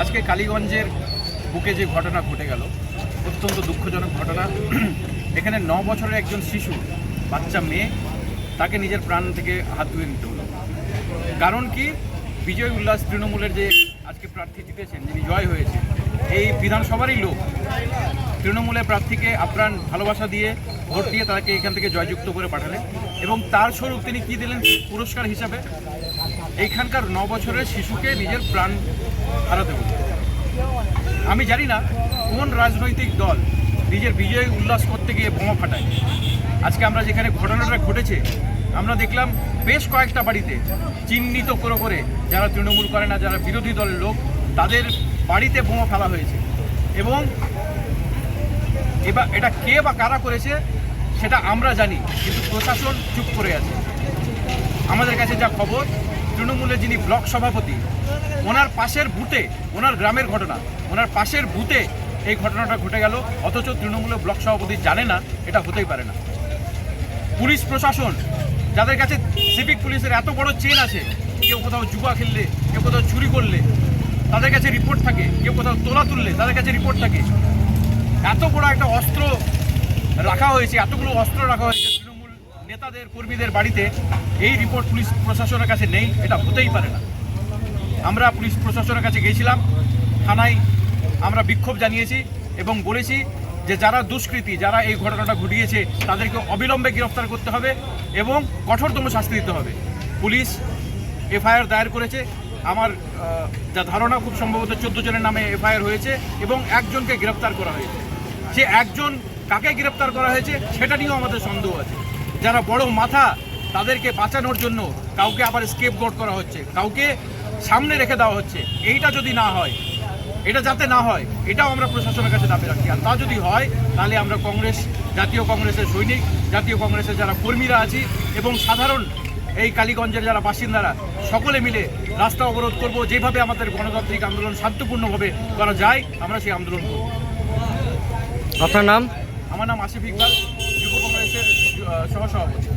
আজকে কালীগঞ্জের বুকে যে ঘটনা ঘটে গেল, অত্যন্ত দুঃখজনক ঘটনা। এখানে ন বছরের একজন শিশু, বাচ্চা মেয়ে, তাকে নিজের প্রাণ থেকে হাত ধুয়ে নিতে হলো। কারণ কি? বিজয় উল্লাস তৃণমূলের যে আজকে প্রার্থী জিতেছেন, যিনি জয় হয়েছে এই বিধানসভারই লোক। তৃণমূলের প্রার্থীকে আপ্রাণ ভালোবাসা দিয়ে ভোট দিয়ে তাকে এখান থেকে জয়যুক্ত করে পাঠালেন। এবং তার স্বরূপ তিনি কি দিলেন পুরস্কার হিসাবে? এইখানকার ন বছরের শিশুকে নিজের প্রাণ হারাতে হলো। আমি জানি না কোন রাজনৈতিক দল নিজের বিজয় উল্লাস করতে গিয়ে বোমা ফাটায়। আজকে আমরা যেখানে ঘটনাটা ঘটেছে, আমরা দেখলাম বেশ কয়েকটা বাড়িতে চিহ্নিত করে করে যারা তৃণমূল করে না, যারা বিরোধী দলের লোক, তাদের বাড়িতে বোমা ফেলা হয়েছে। এবং এবার এটা কে বা কারা করেছে, সেটা আমরা জানি, কিন্তু প্রশাসন চুপ করে আছে। আমাদের কাছে যা খবর, তৃণমূলের যিনি ব্লক সভাপতি, ওনার পাশের বুথে, ওনার গ্রামের ঘটনা, ওনার পাশের বুথে এই ঘটনাটা ঘটে গেল, অথচ তৃণমূলের ব্লক সভাপতি জানে না, এটা হতেই পারে না। পুলিশ প্রশাসন, যাদের কাছে সিভিক পুলিশের এত বড় চেন আছে, কেউ কোথাও জুয়া খেললে, কেউ কোথাও চুরি করলে, তাদের কাছে রিপোর্ট থাকে, কেউ কোথাও তোলা তুললে, তাদের কাছে রিপোর্ট থাকে। এত বড় একটা অস্ত্র রাখা হয়েছে, এতগুলো অস্ত্র রাখা হয়েছে তৃণমূল নেতাদের, কর্মীদের বাড়িতে। এই রিপোর্ট পুলিশ প্রশাসনের কাছে নেই, এটা হতেই পারে না। আমরা পুলিশ প্রশাসনের কাছে গিয়েছিলাম থানায় আমরা বিক্ষোভ জানিয়েছি এবং বলেছি যে যারা দুষ্কৃতী, যারা এই ঘটনাটা ঘটিয়েছে, তাদেরকে অবিলম্বে গ্রেফতার করতে হবে এবং কঠোরতম শাস্তি দিতে হবে। পুলিশ এফআইআর দায়ের করেছে। আমার যা ধারণা, খুব সম্ভবত চোদ্দ জনের নামে এফআইআর হয়েছে এবং একজনকে গ্রেপ্তার করা হয়েছে। যে একজন কাকে গ্রেপ্তার করা হয়েছে, সেটা নিয়েও আমাদের সন্দেহ আছে। যারা বড় মাথা, তাদেরকে বাঁচানোর জন্য কাউকে আবার স্কেপ গোট করা হচ্ছে, কাউকে সামনে রেখে দেওয়া হচ্ছে। এইটা যদি না হয়, এটা যাতে না হয়, এটাও আমরা প্রশাসনের কাছে দাবি রাখি। আর তা যদি হয়, তাহলে আমরা কংগ্রেস, জাতীয় কংগ্রেসের সৈনিক, জাতীয় কংগ্রেসের যারা কর্মীরা আছি এবং সাধারণ এই কালীগঞ্জের যারা বাসিন্দারা, সকলে মিলে রাস্তা অবরোধ করব। যেভাবে আমাদের গণতান্ত্রিক আন্দোলন শান্তপূর্ণভাবে করা যায়, আমরা সেই আন্দোলন করব। আপনার নাম? আমার নাম আসিফ ইকবাল যুব কংগ্রেসের সহ সহসভাপতি।